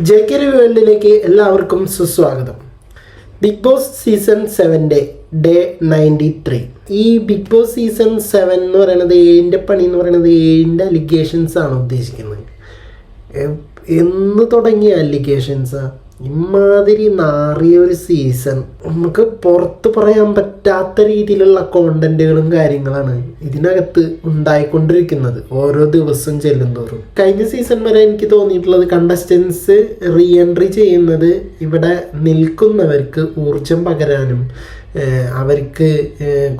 J K വേൾഡിലേക്ക് എല്ലാവർക്കും സുസ്വാഗതം. ബിഗ് ബോസ് സീസൺ സെവന്റെ ഡേ നയന്റി ത്രീ. ഈ ബിഗ് ബോസ് സീസൺ സെവൻ എന്ന് പറയുന്നത് ഏഴിന്റെ പണി എന്ന് പറയുന്നത് ഏഴിന്റെ അലിഗേഷൻസ് ആണ് ഉദ്ദേശിക്കുന്നത്. എന്ന് തുടങ്ങിയ അലിഗേഷൻസാ ഇമാതിരി നാറിയ ഒരു സീസൺ നമുക്ക് പുറത്ത് പറയാൻ പറ്റാത്ത രീതിയിലുള്ള കോണ്ടന്റുകളും കാര്യങ്ങളാണ് ഇതിനകത്ത് ഉണ്ടായിക്കൊണ്ടിരിക്കുന്നത് ഓരോ ദിവസം ചെല്ലുന്തോറും. കഴിഞ്ഞ സീസൺ വരെ എനിക്ക് തോന്നിയിട്ടുള്ളത് കണ്ടസ്റ്റൻസ് റീഎൻട്രി ചെയ്യുന്നത് ഇവിടെ നിൽക്കുന്നവർക്ക് ഊർജം പകരാനും അവർക്ക്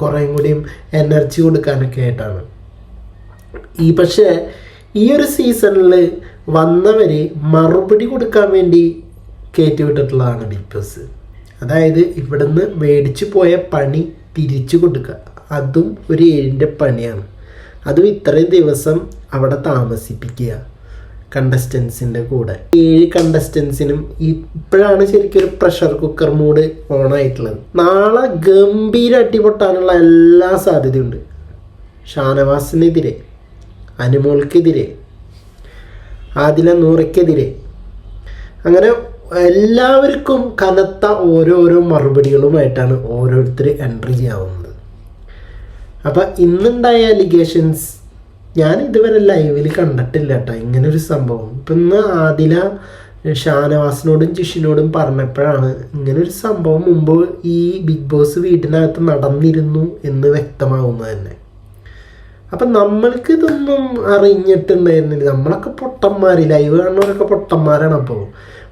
കുറേയും കൂടിയും എനർജി കൊടുക്കാനൊക്കെ ആയിട്ടാണ്. ഈ പക്ഷേ ഈ ഒരു സീസണിൽ വന്നവര് മറുപടി കൊടുക്കാൻ വേണ്ടി കയറ്റിവിട്ടിട്ടുള്ളതാണ് ബിഗ് ബോസ് അതായത് ഇവിടുന്ന് മേടിച്ചു പോയ പണി തിരിച്ചു കൊടുക്കുക അതും ഒരു ഏഴിന്റെ പണിയാണ്. അതും ഇത്രയും ദിവസം അവിടെ താമസിപ്പിക്കുക കണ്ടസ്റ്റൻസിന്റെ കൂടെ. ഏഴ് കണ്ടസ്റ്റൻസിനും ഇപ്പോഴാണ് ശരിക്കും ഒരു പ്രഷർ കുക്കർ മൂഡ് ഓൺ ആയിട്ടുള്ളത് നാളെ ഗംഭീര അട്ടിപൊട്ടാനുള്ള എല്ലാ സാധ്യതയുണ്ട്. ഷാനവാസിനെതിരെ അനുമോൾക്കെതിരെ ആദില നൂറയ്ക്കെതിരെ. അങ്ങനെ എല്ലാവർക്കും കനത്ത ഓരോരോ മറുപടികളുമായിട്ടാണ് ഓരോരുത്തർ എൻട്രി ചെയ്യാവുന്നത്. അപ്പം ഇന്നുണ്ടായ അലിഗേഷൻസ് ഞാൻ ഇതുവരെ ലൈവിൽ കണ്ടിട്ടില്ല കേട്ടോ. ഇങ്ങനൊരു സംഭവം. ഇപ്പം ഇന്ന് ആദില ഷാനവാസിനോടും ജിഷിനോടും പറഞ്ഞപ്പോഴാണ് ഇങ്ങനൊരു സംഭവം മുമ്പ് ഈ ബിഗ് ബോസ് വീട്ടിനകത്ത് നടന്നിരുന്നു എന്ന് വ്യക്തമാവുന്നത് തന്നെ. അപ്പം നമ്മൾക്ക് ഇതൊന്നും അറിഞ്ഞിട്ടുണ്ടായിരുന്നില്ല. നമ്മളൊക്കെ പൊട്ടന്മാർ ലൈവ് കാണുന്നവരൊക്കെ പൊട്ടന്മാരാണ് അപ്പോൾ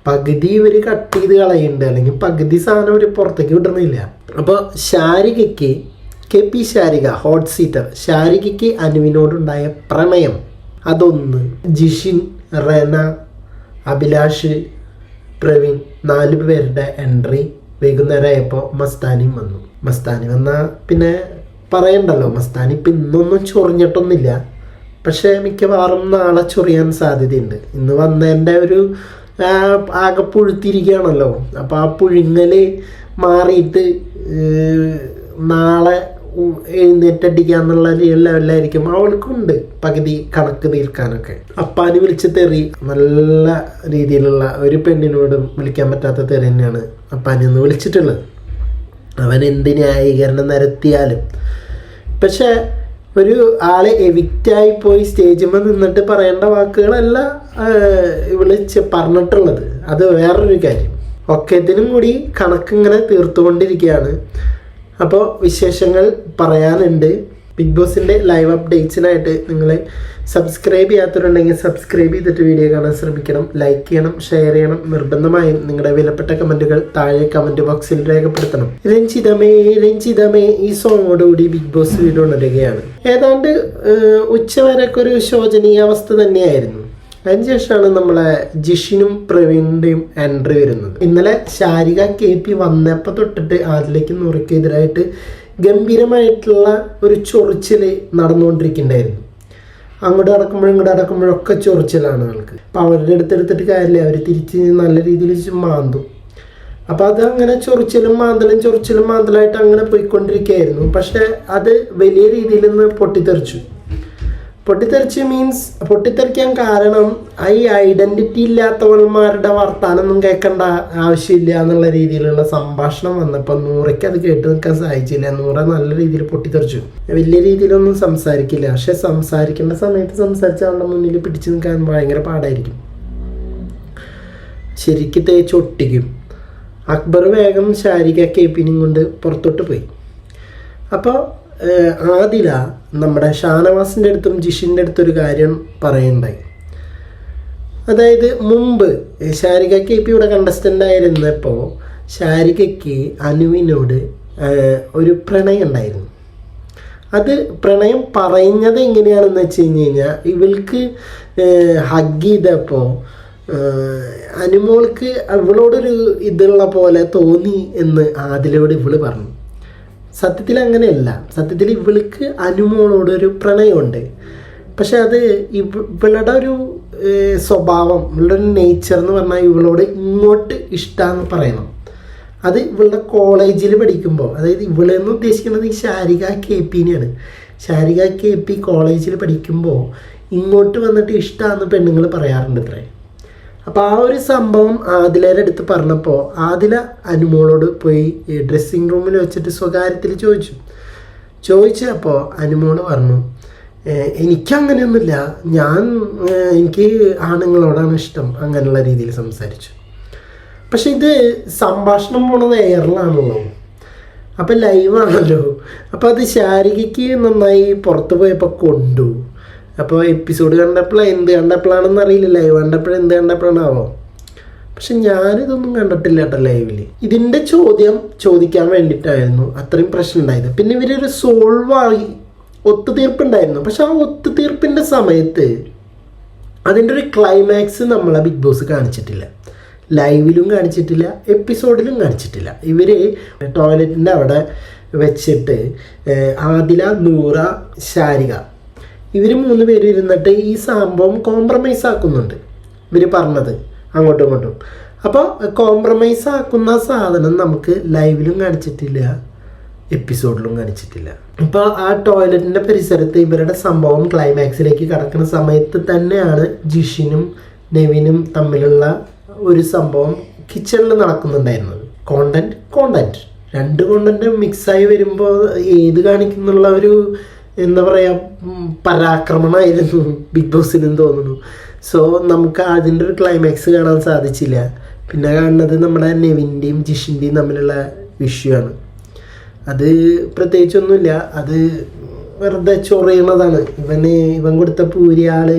പകുതി ഇവർ കട്ട് ചെയ്ത് കളയുന്നുണ്ട് അല്ലെങ്കിൽ പകുതി സാധനം ഇവർ പുറത്തേക്ക് വിടണില്ല. അപ്പോൾ ശാരികയ്ക്ക് K P Sharika hot seater ശാരികയ്ക്ക് അനുവിനോടുണ്ടായ പ്രണയം അതൊന്ന് ജിഷിൻ റെന അഭിലാഷ് പ്രവീൺ നാല് പേരുടെ എൻട്രി വൈകുന്നേരം ആയപ്പോൾ മസ്താനിയും വന്നു. മസ്താനി വന്നാൽ പിന്നെ പറയണ്ടല്ലോ മസ്താനി ഇപ്പം ഇന്നൊന്നും ചൊറിഞ്ഞിട്ടൊന്നുമില്ല. പക്ഷേ മിക്കവാറും നാളെ ചൊറിയാൻ സാധ്യതയുണ്ട്. ഇന്ന് വന്നതിന്റെ ഒരു ആകെ പുഴുത്തിരിക്കുകയാണല്ലോ. അപ്പോൾ ആ പുഴുങ്ങൽ മാറിയിട്ട് നാളെ എഴുന്നേറ്റടിക്കാന്നുള്ള ലെവലിലായിരിക്കും അവൾക്കുണ്ട് പകുതി കണക്ക് തീർക്കാനൊക്കെ അപ്പാന് വിളിച്ച തെറി നല്ല രീതിയിലുള്ള ഒരു പെണ്ണിനോടും വിളിക്കാൻ പറ്റാത്ത തെറി തന്നെയാണ് അപ്പാനെ ഒന്ന് വിളിച്ചിട്ടുള്ളത്. അവൻ എന്ത് ന്യായീകരണം നിരത്തിയാലും പക്ഷെ ഒരു ആളെ എവിക്റ്റായി പോയി സ്റ്റേജിൽ നിന്നിട്ട് പറയേണ്ട വാക്കുകളല്ല ഇവിടെ പറഞ്ഞിട്ടുള്ളത്. അത് വേറൊരു കാര്യം. ഒക്കത്തിനും കൂടി കണക്കിങ്ങനെ തീർത്തുകൊണ്ടിരിക്കുകയാണ്. അപ്പോൾ വിശേഷങ്ങൾ പറയാനുണ്ട്. ബിഗ് ബോസിന്റെ ലൈവ് അപ്ഡേറ്റ്സിനായിട്ട് നിങ്ങൾ സബ്സ്ക്രൈബ് ചെയ്യാത്തവരുണ്ടെങ്കിൽ സബ്സ്ക്രൈബ് ചെയ്തിട്ട് വീഡിയോ കാണാൻ ശ്രമിക്കണം. ലൈക്ക് ചെയ്യണം ഷെയർ ചെയ്യണം. നിർബന്ധമായും നിങ്ങളുടെ വിലപ്പെട്ട കമന്റുകൾ താഴെ കമന്റ് ബോക്സിൽ രേഖപ്പെടുത്തണം. രഞ്ജിതമേ രഞ്ജിതമേ ഈ സോങ്ങോടുകൂടി ബിഗ് ബോസ് വീട് ഉണരുകയാണ്. ഏതാണ്ട് ഉച്ച ഉച്ചവരൊക്കെ ഒരു ശോചനീയ അവസ്ഥ തന്നെയായിരുന്നു. അതിനുശേഷമാണ് നമ്മളെ ജിഷിനും പ്രവീണിന്റെയും എൻട്രി വരുന്നത്. ഇന്നലെ ശാരിക കെ പി വന്നപ്പോൾ തൊട്ടിട്ട് അതിലേക്ക് നുറുക്കെതിരായിട്ട് ഗംഭീരമായിട്ടുള്ള ഒരു ചൊറിച്ചിൽ നടന്നുകൊണ്ടിരിക്കുന്നുണ്ടായിരുന്നു അങ്ങോട്ട് നടക്കുമ്പോഴും ഇങ്ങോട്ട് നടക്കുമ്പോഴൊക്കെ ചൊറിച്ചിലാണ് ആൾക്ക്. അപ്പം അവരുടെ അടുത്തെടുത്തിട്ട് കാര്യമില്ല. അവർ തിരിച്ച് നല്ല രീതിയിൽ മാന്തും. അപ്പോൾ അത് അങ്ങനെ ചൊറിച്ചിലും മാന്തലും ചൊറിച്ചിലും മാന്തലായിട്ട് അങ്ങനെ പോയിക്കൊണ്ടിരിക്കുകയായിരുന്നു. പക്ഷേ അത് വലിയ രീതിയിൽ നിന്ന് പൊട്ടിത്തെറിച്ചു. പൊട്ടിത്തെറിച്ച് മീൻസ് പൊട്ടിത്തെറിക്കാൻ കാരണം ഈ ഐഡന്റിറ്റി ഇല്ലാത്തവന്മാരുടെ വർത്താനൊന്നും കേൾക്കേണ്ട ആവശ്യമില്ല എന്നുള്ള രീതിയിലുള്ള സംഭാഷണം വന്നപ്പോൾ നൂറയ്ക്ക് അത് കേട്ട് നിൽക്കാൻ സഹായിച്ചില്ല നൂറ നല്ല രീതിയിൽ പൊട്ടിത്തെറിച്ചു. വലിയ രീതിയിലൊന്നും സംസാരിക്കില്ല. പക്ഷെ സംസാരിക്കേണ്ട സമയത്ത് സംസാരിച്ച ആളുടെ മുന്നിൽ പിടിച്ചു നിൽക്കാൻ ഭയങ്കര പാടായിരിക്കും. ശരിക്ക് തേച്ച് ഒട്ടിക്കും. അക്ബർ വേഗം ശാരിക കേപ്പിനും കൊണ്ട് പുറത്തോട്ട് പോയി. അപ്പോൾ ആദില നമ്മുടെ ഷാനവാസിന്റെ അടുത്തും ജിഷിന്റെ അടുത്തൊരു കാര്യം പറയുണ്ടായി. അതായത് മുമ്പ് ശാരികയ്ക്ക് ഇപ്പം ഇവിടെ കണ്ടസ്റ്റന്റ് ആയിരുന്നപ്പോൾ ശാരികയ്ക്ക് അനുവിനോട് ഒരു പ്രണയം ഉണ്ടായിരുന്നു. അത് പ്രണയം പറയുന്നത് എങ്ങനെയാണെന്ന് വെച്ച് കഴിഞ്ഞ് കഴിഞ്ഞാൽ ഇവൾക്ക് ഹഗ് ചെയ്തപ്പോൾ അനുമോൾക്ക് അവളോടൊരു ഇതുള്ള പോലെ തോന്നി എന്ന് ആദിലോട് ഇവൾ പറഞ്ഞു. സത്യത്തിൽ അങ്ങനെയല്ല. സത്യത്തിൽ ഇവൾക്ക് അനുമോളോട് ഒരു പ്രണയമുണ്ട്. പക്ഷെ അത് ഇവളുടെ ഒരു സ്വഭാവം ഇവളുടെ ഒരു നേച്ചർ എന്ന് പറഞ്ഞാൽ ഇവളോട് ഇങ്ങോട്ട് ഇഷ്ടമെന്ന് പറയണം. അത് ഇവളുടെ കോളേജിൽ പഠിക്കുമ്പോൾ അതായത് ഇവളെന്ന് ഉദ്ദേശിക്കുന്നത് ഈ ശാരിക കെ പിന്നെയാണ് ശാരിക കെ പി കോളേജിൽ പഠിക്കുമ്പോൾ ഇങ്ങോട്ട് വന്നിട്ട് ഇഷ്ടമാണെന്ന് പെണ്ണുങ്ങൾ പറയാറുണ്ട് ഇത്രേ. അപ്പോൾ ആ ഒരു സംഭവം ആദിലയുടെ അടുത്ത് പറഞ്ഞപ്പോൾ ആദില അനുമോളോട് പോയി ഡ്രസ്സിങ് റൂമിൽ വെച്ചിട്ട് സ്വകാര്യത്തിൽ ചോദിച്ചു. ചോദിച്ചപ്പോൾ അനുമോൾ പറഞ്ഞു "ഏഹ് എനിക്കങ്ങനെയൊന്നുമില്ല. ഞാൻ എനിക്ക് ആണുങ്ങളോടാണ് ഇഷ്ടം. അങ്ങനെയുള്ള രീതിയിൽ സംസാരിച്ചു. പക്ഷെ ഇത് സംഭാഷണം പോണത് എയറിലാണല്ലോ. അപ്പം ലൈവാണല്ലോ. അപ്പം അത് ശാരികയ്ക്ക് നന്നായി പുറത്തു പോയപ്പോൾ കൊണ്ടു. അപ്പോൾ എപ്പിസോഡ് കണ്ടപ്പോഴാണ് എന്ത് കണ്ടപ്പോഴാണെന്ന് അറിയില്ല ലൈവ് കണ്ടപ്പോഴും എന്ത് കണ്ടപ്പോഴാണാവോ? പക്ഷെ ഞാനിതൊന്നും കണ്ടിട്ടില്ല കേട്ടോ ലൈവിൽ ഇതിന്റെ ചോദ്യം ചോദിക്കാൻ വേണ്ടിയിട്ടായിരുന്നു അത്രയും പ്രശ്നം ഉണ്ടായത്. പിന്നെ ഇവരൊരു സോൾവ് ആയി ഒത്തുതീർപ്പുണ്ടായിരുന്നു. പക്ഷെ ആ ഒത്തുതീർപ്പിന്റെ സമയത്ത് അതിന്റെ ഒരു ക്ലൈമാക്സ് നമ്മളെ ബിഗ് ബോസ് കാണിച്ചിട്ടില്ല. ലൈവിലും കാണിച്ചിട്ടില്ല എപ്പിസോഡിലും കാണിച്ചിട്ടില്ല. ഇവർ ടോയ്ലറ്റിന്റെ അവിടെ വെച്ചിട്ട് ആദില നൂറ ശാരിക ഇവർ മൂന്ന് പേര് ഇരുന്നിട്ട് ഈ സംഭവം കോംപ്രമൈസ് ആക്കുന്നുണ്ട്. ഇവർ പറഞ്ഞത്. അങ്ങോട്ടും ഇങ്ങോട്ടും. അപ്പോൾ കോംപ്രമൈസ് ആക്കുന്ന സാധനം നമുക്ക് ലൈവിലും കാണിച്ചിട്ടില്ല എപ്പിസോഡിലും കാണിച്ചിട്ടില്ല. ഇപ്പോൾ ആ ടോയ്ലറ്റിന്റെ പരിസരത്ത് ഇവരുടെ സംഭവം ക്ലൈമാക്സിലേക്ക് കടക്കുന്ന സമയത്ത് തന്നെയാണ് ജിഷിനും നെവിനും തമ്മിലുള്ള ഒരു സംഭവം കിച്ചണിൽ നടക്കുന്നുണ്ടായിരുന്നത്. കോണ്ടന്റ് കോണ്ടന്റ് രണ്ട് കോണ്ടന്റ് മിക്സായി വരുമ്പോൾ ഏത് കാണിക്കുന്നുള്ള ഒരു എന്താ പറയുക പരാക്രമണമായിരുന്നു ബിഗ് ബോസിനും തോന്നുന്നു. സോ നമുക്ക് അതിന്റെ ഒരു ക്ലൈമാക്സ് കാണാൻ സാധിച്ചില്ല. പിന്നെ കാണുന്നത് നമ്മുടെ നെവിന്റെയും ജിഷിന്റെയും തമ്മിലുള്ള വിഷയമാണ് അത് പ്രത്യേകിച്ചൊന്നുമില്ല. അത് വെറുതെ ചൊറിയണതാണ് ഇവന് ഇവൻ കൊടുത്ത പൂരി ആൾ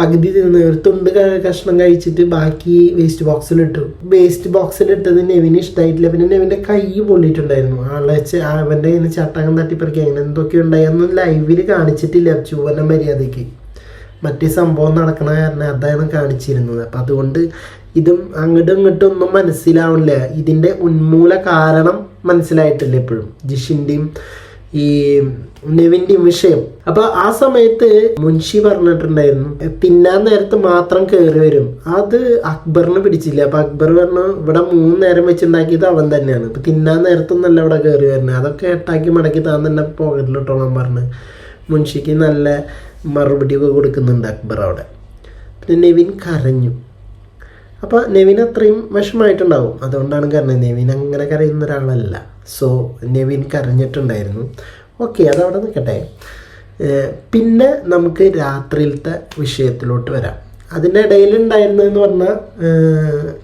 പകുതി തിന്ന് ഒരു തുണ്ട് കഷ്ണം കഴിച്ചിട്ട് ബാക്കി വേസ്റ്റ് ബോക്സിലിട്ടു വേസ്റ്റ് ബോക്സിലിട്ടത് നെവിന് ഇഷ്ടമായിട്ടില്ല പിന്നെ നെവിന്റെ കൈ പൊള്ളിയിട്ടുണ്ടായിരുന്നു. ആളെ അവന്റെ ഇങ്ങനെ ചട്ടകം തട്ടിപ്പറിക്കുക അങ്ങനെ എന്തൊക്കെ ഉണ്ടായൊന്നും ലൈവിൽ കാണിച്ചിട്ടില്ല ചുവന മര്യാദയ്ക്ക്. മറ്റേ സംഭവം നടക്കണ കാരണം അതാണ് കാണിച്ചിരുന്നത്. അപ്പം അതുകൊണ്ട് ഇതും അങ്ങോട്ടും ഇങ്ങോട്ടും ഒന്നും മനസ്സിലാവില്ല ഇതിന്റെ ഉന്മൂല കാരണം മനസ്സിലായിട്ടില്ല എപ്പോഴും ജിഷിന്റെയും ഈ നിവിന്റെ വിഷയം. അപ്പൊ ആ സമയത്ത് മുൻഷി പറഞ്ഞിട്ടുണ്ടായിരുന്നു തിന്നാൻ നേരത്ത് മാത്രം കയറി വരും. അത് അക്ബറിന് പിടിച്ചില്ല. അപ്പൊ അക്ബർ പറഞ്ഞു ഇവിടെ മൂന്ന് നേരം വെച്ചുണ്ടാക്കിയത് അവൻ തന്നെയാണ്. ഇപ്പൊ തിന്നാൻ നേരത്തൊന്നല്ല ഇവിടെ കയറി വരുന്നത്. അതൊക്കെ എട്ടാക്കി മടക്കി താൻ തന്നെ ഞാൻ പറഞ്ഞ് മുൻഷിക്ക് നല്ല മറുപടിയൊക്കെ കൊടുക്കുന്നുണ്ട് അക്ബർ അവിടെ. പിന്നെ നെവിൻ കരഞ്ഞു. അപ്പോൾ നെവിൻ അത്രയും വിഷമായിട്ടുണ്ടാവും അതുകൊണ്ടാണ് കരഞ്ഞത്. നെവിൻ അങ്ങനെ കരയുന്ന ഒരാളല്ല. സോ നെവിൻ കരഞ്ഞിട്ടുണ്ടായിരുന്നു. ഓക്കെ അതവിടെ നിൽക്കട്ടെ. പിന്നെ നമുക്ക് രാത്രിയിലത്തെ വിഷയത്തിലോട്ട് വരാം. അതിന്റെ ഇടയിലുണ്ടായിരുന്നതെന്ന് പറഞ്ഞാൽ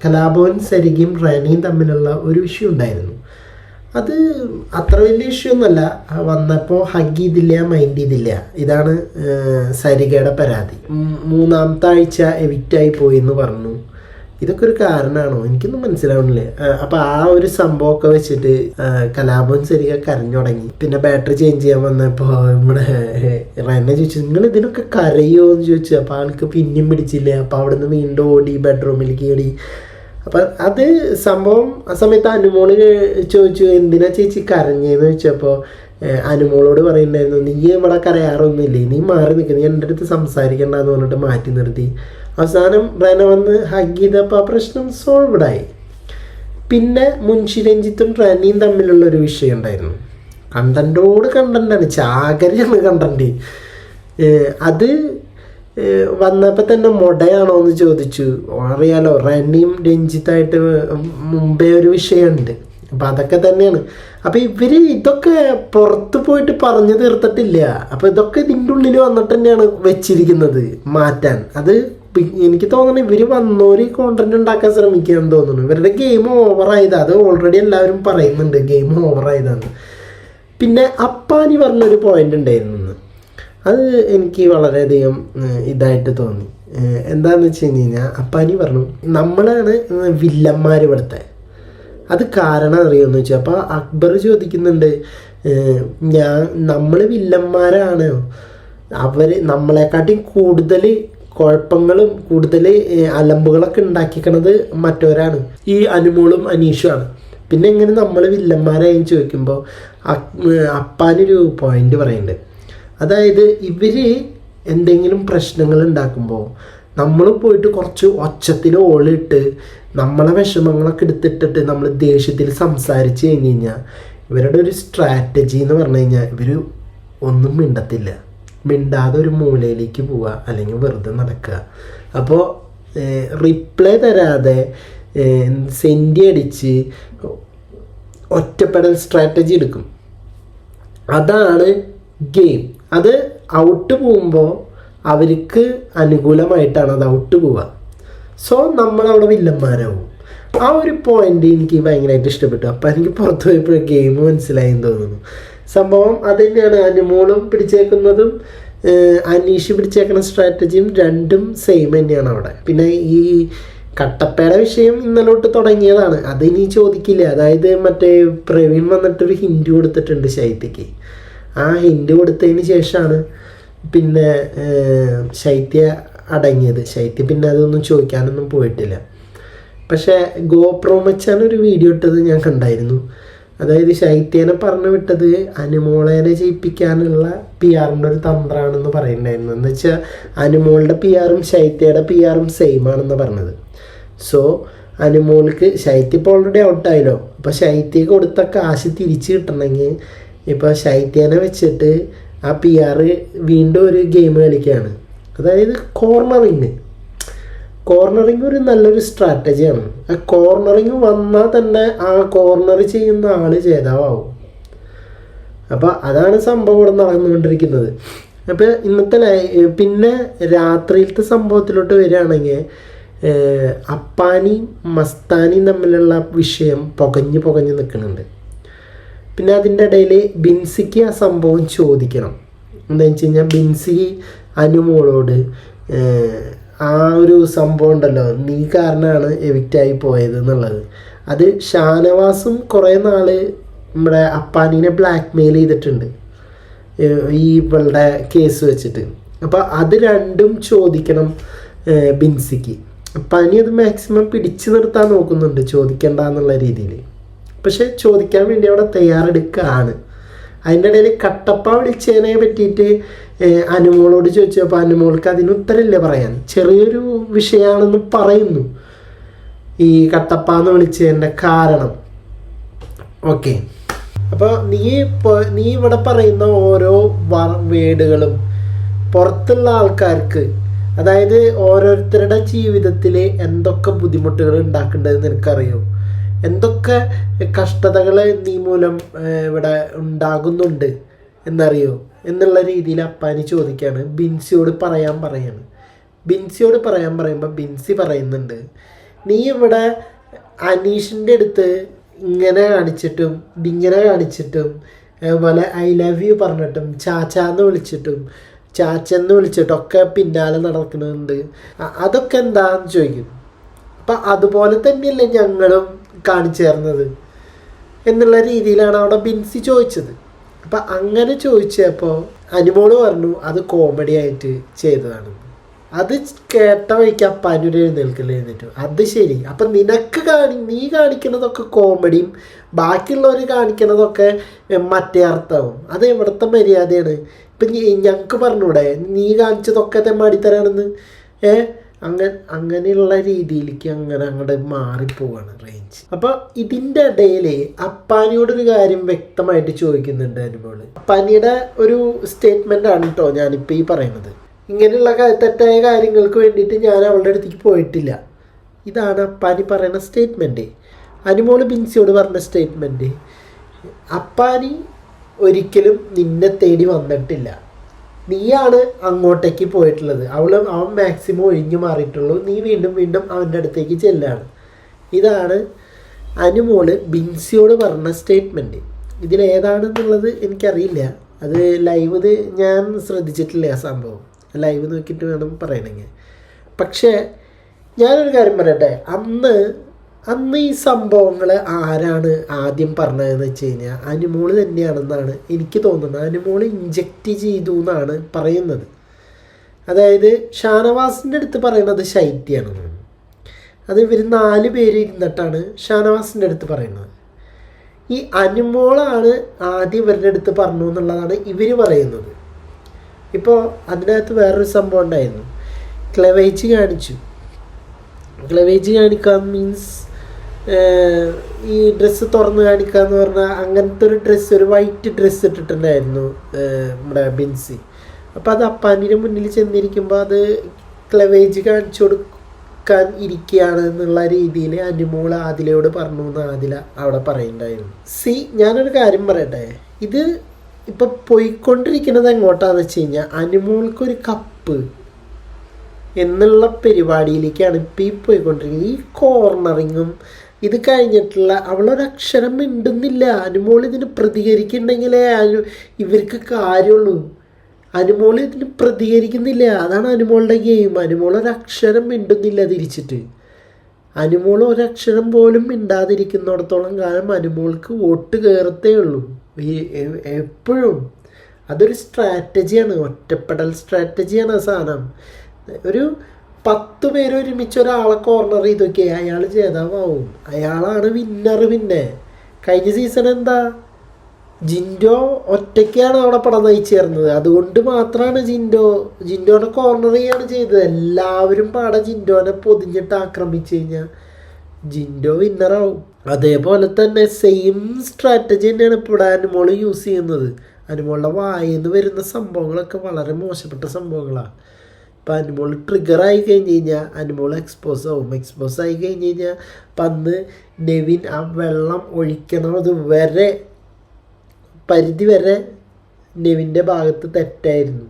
കലാഭവൻ സരികയും റനിയും തമ്മിലുള്ള ഒരു വിഷയം ഉണ്ടായിരുന്നു. അത് അത്ര വലിയ ഇഷ്യൂ ഒന്നുമല്ല. വന്നപ്പോൾ ഹഗ് ചെയ്തില്ല മൈൻഡ് ചെയ്തില്ല. ഇതാണ് സരികയുടെ പരാതി. മൂന്നാമത്തെ ആഴ്ച എവിക്റ്റായി പോയി എന്ന് പറഞ്ഞു. ഇതൊക്കെ ഒരു കാരണമാണോ എനിക്കൊന്നും മനസ്സിലാവണില്ലേ അപ്പോൾ ആ ഒരു സംഭവമൊക്കെ വെച്ചിട്ട് കലാപം സരിക കരഞ്ഞു തുടങ്ങി. പിന്നെ ബാറ്ററി ചേഞ്ച് ചെയ്യാൻ വന്നപ്പോൾ നമ്മുടെ റെന്നെ ചോദിച്ചു നിങ്ങൾ ഇതിനൊക്കെ കരയോ? എന്ന് ചോദിച്ചു. അപ്പോൾ ആൾക്ക് പിന്നെയും പിടിച്ചില്ല. അപ്പോൾ അവിടെ നിന്ന് വീണ്ടും ഓടി ബെഡ്റൂമിൽ ഓടി അപ്പം അത് സംഭവം ആ സമയത്ത് അനുമോൾ ചോദിച്ചു എന്തിനാ ചേച്ചി കരഞ്ഞേന്ന്? ചോദിച്ചപ്പോൾ അനുമോളോട് പറയുന്നുണ്ടായിരുന്നു നീ ഇവിടെ കരയാറൊന്നുമില്ലേ? നീ മാറി നിൽക്കുന്നു എന്റെ അടുത്ത് സംസാരിക്കണ്ടെന്ന് പറഞ്ഞിട്ട് മാറ്റി നിർത്തി. അവസാനം റെന വന്ന് ഹഗ് ചെയ്തപ്പോൾ ആ പ്രശ്നം സോൾവ്ഡായി പിന്നെ മുൻഷി രഞ്ജിത്തും റനിയും തമ്മിലുള്ള ഒരു വിഷയം ഉണ്ടായിരുന്നു. കണ്ടന്റോട് കണ്ടന്റാണ് ചാകരയാണ് കണ്ടന്റ് അത് വന്നപ്പോൾ തന്നെ മൊടയാണോ എന്ന് ചോദിച്ചു. അറിയാലോ റനിയും രഞ്ജിത്തായിട്ട് മുമ്പേ ഒരു വിഷയമുണ്ട്. അപ്പം അതൊക്കെ തന്നെയാണ്. അപ്പം ഇവർ ഇതൊക്കെ പുറത്ത് പോയിട്ട് പറഞ്ഞു തീർത്തിട്ടില്ല. അപ്പം ഇതൊക്കെ ഇതിന്റെ ഉള്ളിൽ വന്നിട്ട് തന്നെയാണ് വെച്ചിരിക്കുന്നത്. മാറ്റാൻ. അത് എനിക്ക് തോന്നുന്നു ഇവർ വന്നോര് കോണ്ടന്റ് ഉണ്ടാക്കാൻ ശ്രമിക്കാന്ന് തോന്നുന്നു. ഇവരുടെ ഗെയിം ഓവർ ഓവറായതാ അത് ഓൾറെഡി എല്ലാവരും പറയുന്നുണ്ട് ഗെയിം ഓവർ ആയതാന്ന്. പിന്നെ അപ്പാനി പറഞ്ഞൊരു പോയിന്റ് ഉണ്ടായിരുന്നു അത് എനിക്ക് വളരെയധികം ഇതായിട്ട് തോന്നി. എന്താന്ന് വെച്ച് കഴിഞ്ഞ് കഴിഞ്ഞാൽ അപ്പാനി പറഞ്ഞു നമ്മളാണ് വില്ലന്മാർ ഇവിടുത്തെ. അത് കാരണം അറിയുമെന്ന് വെച്ചാൽ അപ്പോൾ അക്ബർ ചോദിക്കുന്നുണ്ട് ഞാൻ നമ്മൾ വില്ലന്മാരാണ്. അവർ നമ്മളെക്കാട്ടി കൂടുതൽ കുഴപ്പങ്ങളും കൂടുതൽ അലമ്പുകളൊക്കെ ഉണ്ടാക്കിക്കണത് മറ്റവരാണ്. ഈ അനുമോളും അനീഷുമാണ് പിന്നെ എങ്ങനെ നമ്മൾ വില്ലന്മാരായി ചോദിക്കുമ്പോൾ അപ്പാനൊരു പോയിന്റ് പറയുന്നുണ്ട് അതായത് ഇവർ എന്തെങ്കിലും പ്രശ്നങ്ങൾ ഉണ്ടാക്കുമ്പോൾ നമ്മൾ പോയിട്ട് കുറച്ച് ഒച്ചത്തിൽ ഓളിട്ട് നമ്മളെ വിഷമങ്ങളൊക്കെ എടുത്തിട്ടിട്ട് നമ്മൾ ദേഷ്യത്തിൽ സംസാരിച്ച് കഴിഞ്ഞ് കഴിഞ്ഞാൽ ഇവരുടെ ഒരു സ്ട്രാറ്റജി എന്ന് പറഞ്ഞു കഴിഞ്ഞാൽ ഇവർ ഒന്നും മിണ്ടത്തില്ല. മിണ്ടാതെ ഒരു മൂലയിലേക്ക് പോവുക അല്ലെങ്കിൽ വെറുതെ നടക്കുക. അപ്പോൾ റിപ്ലൈ തരാതെ സെന്റി അടിച്ച് ഒറ്റപ്പെടൽ സ്ട്രാറ്റജി എടുക്കും. അതാണ് ഗെയിം അത് ഔട്ട് പോകുമ്പോൾ അവർക്ക് അനുകൂലമായിട്ടാണ് അത് ഔട്ട് പോവുക. സോ നമ്മളവിടെ വില്ലന്മാരാവും. ആ ഒരു പോയിന്റ് എനിക്ക് ഭയങ്കരമായിട്ട് ഇഷ്ടപ്പെട്ടു. അപ്പം എനിക്ക് പുറത്ത് പോയപ്പോഴും ഗെയിം മനസ്സിലായെന്ന് തോന്നുന്നു. സംഭവം അത് തന്നെയാണ് അനുമോളും പിടിച്ചേക്കുന്നതും അനീഷ് പിടിച്ചേക്കുന്ന സ്ട്രാറ്റജിയും രണ്ടും സെയിം തന്നെയാണ് അവിടെ. പിന്നെ ഈ കട്ടപ്പയുടെ വിഷയം ഇന്നലോട്ട് തുടങ്ങിയതാണ്. അത് ഇനി ചോദിക്കില്ല. അതായത് മറ്റേ പ്രവീൺ വന്നിട്ടൊരു ഹിൻഡ് കൊടുത്തിട്ടുണ്ട് ശൈത്യക്ക്. ആ ഹിൻഡ് കൊടുത്തതിന് ശേഷമാണ് പിന്നെ ശൈത്യ അടങ്ങിയത്. ശൈത്യ പിന്നെ അതൊന്നും ചോദിക്കാനൊന്നും പോയിട്ടില്ല. പക്ഷേ ഗോപ്രോ മച്ചാൻ ഒരു വീഡിയോ ഇട്ടത് ഞാൻ കണ്ടായിരുന്നു. അതായത് ശൈത്യനെ പറഞ്ഞു വിട്ടത് അനുമോളേനെ ജയിപ്പിക്കാനുള്ള പി ആറിന്റെ ഒരു തന്ത്രമാണെന്ന് പറയുന്നുണ്ടായിരുന്നു എന്ന് വെച്ചാൽ അനുമോളുടെ പി ആറും ശൈത്യയുടെ പി ആറും സെയിം ആണെന്ന് പറഞ്ഞത്. സോ അനുമോൾക്ക് ശൈത്യ ഇപ്പോൾ ഓൾറെഡി ഔട്ടായല്ലോ അപ്പോൾ ശൈത്യ കൊടുത്ത കാശ് തിരിച്ച് കിട്ടണമെങ്കിൽ ഇപ്പോൾ ശൈത്യനെ വെച്ചിട്ട് ആ പി ആറ് വീണ്ടും ഒരു ഗെയിം കളിക്കുകയാണ്. അതായത് കോർണറിങ് കോർണറിങ് ഒരു നല്ലൊരു സ്ട്രാറ്റജിയാണ് ആ കോർണറിങ് വന്നാൽ തന്നെ ആ കോർണർ ചെയ്യുന്ന ആൾ ജേതാവും അപ്പോൾ അതാണ് സംഭവം ഇവിടെ നടന്നുകൊണ്ടിരിക്കുന്നത്. അപ്പോൾ ഇന്നത്തെ പിന്നെ രാത്രിയിലത്തെ സംഭവത്തിലോട്ട് വരികയാണെങ്കിൽ അപ്പാനിയും മസ്താനിയും തമ്മിലുള്ള വിഷയം പുകഞ്ഞ് പുകഞ്ഞ് നിൽക്കുന്നുണ്ട്. പിന്നെ അതിന്റെ ഇടയിൽ ബിൻസിക്ക് ആ സംഭവം ചോദിക്കണം. എന്താണെന്ന് വെച്ച് കഴിഞ്ഞാൽ ബിൻസി അനുമോളോട് ആ ഒരു സംഭവം ഉണ്ടല്ലോ. നീ കാരണമാണ് എവിക്റ്റായി പോയത് എന്നുള്ളത്. അത് ഷാനവാസും കുറേ നാൾ നമ്മുടെ അപ്പാനീനെ ബ്ലാക്ക് മെയിൽ ചെയ്തിട്ടുണ്ട് ഈ ഇവളുടെ കേസ് വെച്ചിട്ട്. അപ്പോൾ അത് രണ്ടും ചോദിക്കണം ബിൻസിക്ക്. പനി അത് മാക്സിമം പിടിച്ചു നിർത്താൻ നോക്കുന്നുണ്ട് ചോദിക്കണ്ട എന്നുള്ള രീതിയിൽ പക്ഷെ ചോദിക്കാൻ വേണ്ടി അവിടെ തയ്യാറെടുക്കുകയാണ് അതിന്റെ ഇടയിൽ കട്ടപ്പ വിളിച്ചതിനെ പറ്റിയിട്ട് അനുമോളോട് ചോദിച്ചപ്പോൾ അനുമോൾക്ക് അതിന് ഉത്തരമില്ല പറയാൻ. ചെറിയൊരു വിഷയമാണെന്ന് പറയുന്നു. ഈ കട്ടപ്പ എന്ന് വിളിച്ചതിന്റെ കാരണം. ഓക്കെ. അപ്പോൾ നീ നീ ഇവിടെ പറയുന്ന ഓരോ വ- വേർഡുകളും പുറത്തുള്ള ആൾക്കാർക്ക് അതായത് ഓരോരുത്തരുടെ ജീവിതത്തിൽ എന്തൊക്കെ ബുദ്ധിമുട്ടുകൾ ഉണ്ടാക്കേണ്ടതെന്ന് എനിക്കറിയോ എന്തൊക്കെ കഷ്ടതകൾ നീ മൂലം ഇവിടെ ഉണ്ടാകുന്നുണ്ട് എന്നറിയോ? എന്നുള്ള രീതിയിൽ അപ്പാനി ചോദിക്കുകയാണ് ബിൻസിയോട് പറയാൻ പറയാണ്. ബിൻസിയോട് പറയാൻ പറയുമ്പോൾ ബിൻസി പറയുന്നുണ്ട് നീ ഇവിടെ അനീഷിന്റെ അടുത്ത് ഇങ്ങനെ കാണിച്ചിട്ടും ഇതിങ്ങനെ കാണിച്ചിട്ടും അതുപോലെ ഐ ലവ് യു പറഞ്ഞിട്ടും ചാച്ച എന്ന് വിളിച്ചിട്ടും ചാച്ചെന്ന് വിളിച്ചിട്ടൊക്കെ പിന്നാലെ നടക്കുന്നുണ്ട്. അതൊക്കെ എന്താന്ന് ചോദിക്കും. അപ്പം അതുപോലെ തന്നെയല്ലേ ഞങ്ങളും കാണിച്ചു തരുന്നത് എന്നുള്ള രീതിയിലാണ് അവിടെ ബിൻസി ചോദിച്ചത്. അപ്പം അങ്ങനെ ചോദിച്ചപ്പോൾ അനുമോൾ പറഞ്ഞു അത് കോമഡി ആയിട്ട് ചെയ്തതാണ്. അത് കേട്ട വഴിക്ക് അപ്പാനൂര് എഴുന്നേൽക്കൽ എഴുന്നേറ്റു. അത് ശരി. അപ്പം നിനക്ക് കാണി നീ കാണിക്കുന്നതൊക്കെ കോമഡിയും ബാക്കിയുള്ളവർ കാണിക്കുന്നതൊക്കെ മറ്റേ അർത്ഥവും. അത് എവിടുത്തെ മര്യാദയാണ്? ഇപ്പം ഞങ്ങൾക്ക് പറഞ്ഞൂടെ നീ കാണിച്ചതൊക്കെ തെമ്മാടിത്തരാണെന്ന്. ഏ അങ്ങനെ അങ്ങനെയുള്ള രീതിയിലേക്ക് അങ്ങനെ അങ്ങോട്ട് മാറിപ്പോവാണ് റേഞ്ച് അപ്പോൾ ഇതിന്റെ ഇടയിൽ അപ്പാനിയോടൊരു കാര്യം വ്യക്തമായിട്ട് ചോദിക്കുന്നുണ്ട് അനുമോൾ. അപ്പാനിയുടെ ഒരു സ്റ്റേറ്റ്മെന്റ് ആണ് കേട്ടോ ഞാനിപ്പോൾ ഈ പറയുന്നത് ഇങ്ങനെയുള്ള തെറ്റായ കാര്യങ്ങൾക്ക് വേണ്ടിയിട്ട് ഞാൻ അവളുടെ അടുത്തേക്ക് പോയിട്ടില്ല. ഇതാണ് അപ്പാനി പറയുന്ന സ്റ്റേറ്റ്മെന്റ് അനുമോൾ ബിൻസിയോട് പറഞ്ഞ സ്റ്റേറ്റ്മെന്റ് അപ്പാനി ഒരിക്കലും നിന്നെ തേടി വന്നിട്ടില്ല. നീയാണ് അങ്ങോട്ടേക്ക് പോയിട്ടുള്ളത്. അവൾ അവൻ മാക്സിമം ഒഴിഞ്ഞു മാറിയിട്ടുള്ളൂ. നീ വീണ്ടും വീണ്ടും അവന്റെ അടുത്തേക്ക് ചെല്ലാണ്. ഇതാണ് അനുമോൾ ബിൻസിയോട് പറഞ്ഞ സ്റ്റേറ്റ്മെന്റ് ഇതിലേതാണെന്നുള്ളത് എനിക്കറിയില്ല. അത് ലൈവ് ഞാൻ ശ്രദ്ധിച്ചിട്ടില്ല ആ സംഭവം. ലൈവ് നോക്കിയിട്ട് വേണം പറയണമെങ്കിൽ. പക്ഷേ ഞാനൊരു കാര്യം പറയട്ടെ. അന്ന് അന്ന് ഈ സംഭവങ്ങൾ ആരാണ് ആദ്യം പറഞ്ഞതെന്ന് വെച്ച് കഴിഞ്ഞാൽ അനുമോൾ തന്നെയാണെന്നാണ് എനിക്ക് തോന്നുന്നത്. അനുമോൾ ഇഞ്ചക്റ്റ് ചെയ്തു എന്നാണ് പറയുന്നത്. അതായത് ഷാനവാസിന്റെ അടുത്ത് പറയുന്നത് ശൈത്യാണ് അത് ഇവർ നാല് പേര് ഇരുന്നിട്ടാണ് ഷാനവാസിന്റെ അടുത്ത് പറയുന്നത്. ഈ അനുമോളാണ് ആദ്യം ഇവരുടെ അടുത്ത് പറഞ്ഞു എന്നുള്ളതാണ് ഇവർ പറയുന്നത്. ഇപ്പോൾ അതിനകത്ത് വേറൊരു സംഭവം ഉണ്ടായിരുന്നു. ക്ലവേജ് കാണിച്ചു. ക്ലവേജ് കാണിക്കാൻ മീൻസ് ഈ ഡ്രസ്സ് തുറന്നു കാണിക്കുക എന്ന് പറഞ്ഞാൽ അങ്ങനത്തെ ഒരു ഡ്രസ്സ് ഒരു വൈറ്റ് ഡ്രസ്സ് ഇട്ടിട്ടുണ്ടായിരുന്നു നമ്മുടെ ബിൻസി. അപ്പോൾ അത് അപ്പാന്റെ മുന്നിൽ ചെന്നിരിക്കുമ്പോൾ അത് ക്ലവേജ് കാണിച്ചു കൊടുക്കാൻ ഇരിക്കുകയാണ് എന്നുള്ള രീതിയിൽ അനുമോൾ ആദിലയോട് പറഞ്ഞു എന്ന് ആദില അവിടെ പറയുന്നുണ്ടായിരുന്നു. സി ഞാനൊരു കാര്യം പറയട്ടെ? ഇത് ഇപ്പം പോയിക്കൊണ്ടിരിക്കുന്നത് എങ്ങോട്ടാന്ന് വെച്ച് കഴിഞ്ഞാൽ അനുമോൾക്കൊരു കപ്പ് എന്നുള്ള പരിപാടിയിലേക്കാണ് ഇപ്പം ഈ പോയിക്കൊണ്ടിരിക്കുന്നത്. ഈ കോർണറിങ്ങും ഇത് കഴിഞ്ഞിട്ടുള്ള അവളൊരക്ഷരം മിണ്ടുന്നില്ല. അനുമോൾ ഇതിന് പ്രതികരിക്കുന്നുണ്ടെങ്കിലേ അനു ഇവർക്ക് കാര്യമുള്ളൂ. അനുമോൾ ഇതിന് പ്രതികരിക്കുന്നില്ല. അതാണ് അനുമോളുടെ ഗെയിം. അനുമോൾ ഒരക്ഷരം മിണ്ടുന്നില്ല തിരിച്ചിട്ട്. അനുമോൾ ഒരക്ഷരം പോലും മിണ്ടാതിരിക്കുന്നിടത്തോളം കാലം അനുമോൾക്ക് വോട്ട് കയറത്തേ ഉള്ളൂ. ഈ എപ്പോഴും. അതൊരു സ്ട്രാറ്റജിയാണ്. ഒറ്റപ്പെടൽ സ്ട്രാറ്റജിയാണ് ആ സാധനം. ഒരു പത്ത് പേര് ഒരുമിച്ച് ഒരാളെ കോർണർ ചെയ്ത് നോക്കിയാൽ അയാൾ ജേതാവാവും. അയാളാണ് വിന്നർ പിന്നെ. കഴിഞ്ഞ സീസൺ എന്താ? ജിൻഡോ ഒറ്റയ്ക്കാണ് അവിടെ പടം നയിച്ചേർന്നത്. അതുകൊണ്ട് മാത്രമാണ് ജിൻഡോ ജിൻഡോനെ കോർണർ ചെയ്യാണ് ചെയ്തത്. എല്ലാവരും പാടെ ജിൻഡോനെ പൊതിഞ്ഞിട്ട് ആക്രമിച്ചു കഴിഞ്ഞാൽ ജിൻഡോ വിന്നറാവും അതേപോലെ തന്നെ സെയിം സ്ട്രാറ്റജി തന്നെയാണ് ഇവിടെ അനുമോൾ യൂസ് ചെയ്യുന്നത്. അനുമോളുടെ വായിൽ നിന്ന് വരുന്ന സംഭവങ്ങളൊക്കെ വളരെ മോശപ്പെട്ട സംഭവങ്ങളാണ് ഇപ്പം അനുമോൾ ട്രിഗർ ആയി കഴിഞ്ഞ് കഴിഞ്ഞാൽ അനുമോൾ എക്സ്പോസ് ആവും. എക്സ്പോസ് ആയി കഴിഞ്ഞ് കഴിഞ്ഞാൽ അപ്പം അന്ന് നെവിൻ ആ വെള്ളം ഒഴിക്കണത് വരെ പരിധി വരെ നെവിന്റെ ഭാഗത്ത് തെറ്റായിരുന്നു.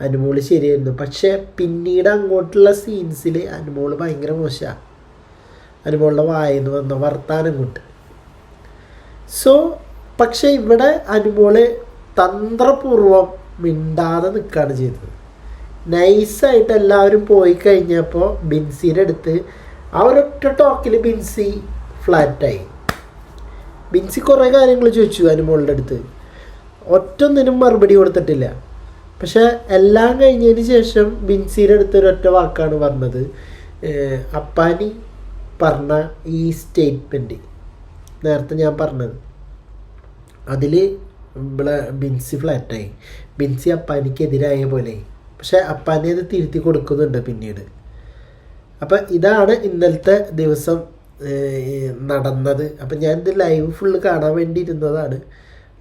അനുമോൾ ശരിയായിരുന്നു. പക്ഷേ പിന്നീട് അങ്ങോട്ടുള്ള സീൻസിൽ അനുമോൾ ഭയങ്കര മോശമാണ് അനുമോളുടെ വായെന്ന് വന്ന വർത്താനം കൊണ്ട്. സോ പക്ഷെ ഇവിടെ അനുമോൾ തന്ത്രപൂർവം മിണ്ടാതെ നിൽക്കുകയാണ് ചെയ്തത്. നൈസായിട്ട് എല്ലാവരും പോയി കഴിഞ്ഞപ്പോൾ ബിൻസിയുടെ അടുത്ത് ആ ഒരൊറ്റ ടോക്കിൽ ബിൻസി ഫ്ലാറ്റായി ബിൻസി കുറേ കാര്യങ്ങൾ ചോദിച്ചു അനുമോളുടെ അടുത്ത്. ഒറ്റൊന്നിനും മറുപടി കൊടുത്തിട്ടില്ല. പക്ഷേ എല്ലാം കഴിഞ്ഞതിന് ശേഷം ബിൻസിയുടെ അടുത്ത് ഒരൊറ്റ വാക്കാണ് പറഞ്ഞത്. അപ്പാനി പറഞ്ഞ ഈ സ്റ്റേറ്റ്മെന്റ് നേരത്തെ ഞാൻ പറഞ്ഞത്. അതിൽ ബിൻസി ഫ്ലാറ്റായി ബിൻസി അപ്പാനിക്കെതിരായ പോലെ. പക്ഷെ അപ്പാനെ അത് തിരുത്തി കൊടുക്കുന്നുണ്ട് പിന്നീട്. അപ്പം ഇതാണ് ഇന്നലത്തെ ദിവസം നടന്നത്. അപ്പം ഞാൻ ഇത് ലൈവ് ഫുള്ള് കാണാൻ വേണ്ടി ഇരുന്നതാണ്.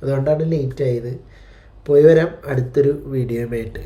അതുകൊണ്ടാണ് ലേറ്റ് ആയത്. പോയി വരാം. അടുത്തൊരു വീഡിയോയുമായിട്ട്